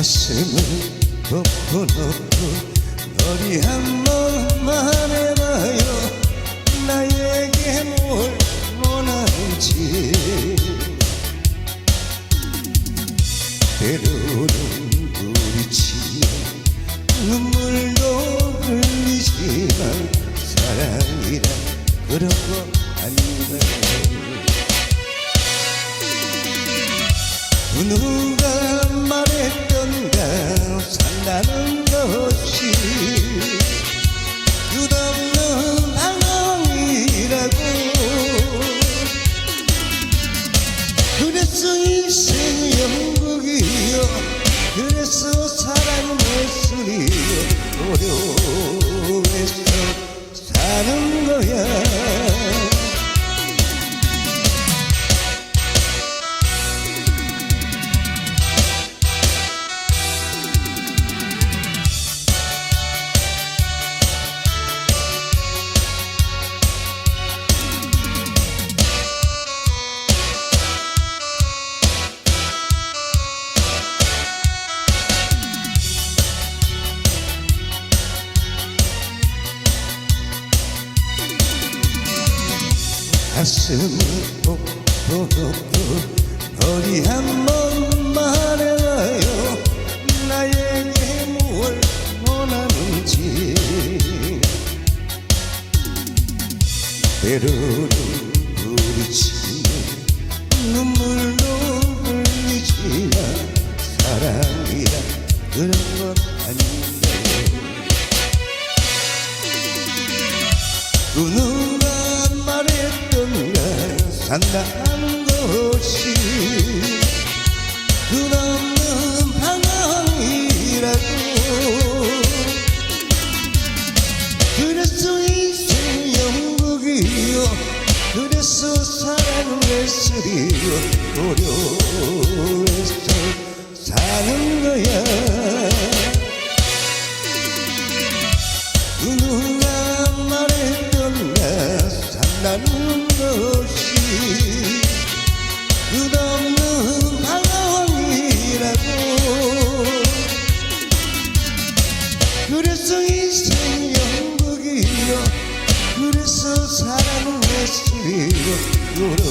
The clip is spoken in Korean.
가슴을 덮어놓고 너리 한번 말해봐요. 나에게 뭘 원하는지. 때로는 부딪히며 눈물도 흘리지만 사랑이란 그런 거 아닌가요? 누가 산다는 것이 끝없는 방황이라고. 그래서 인생 영국이요 그래서 사랑 예술이요 어려워 가슴을 뽀뽀놓고 어디 한 번 말해봐요. 나에게 뭘 원하는지. 때로는 부딪히며 눈물도 흘리지만 사랑이란 그런 건 아닌데 산다는 것이 끝없는 방황이라고 그래서 인생 영국이요. 그래서 사랑은 예술이요 고려해서 사는 거야 예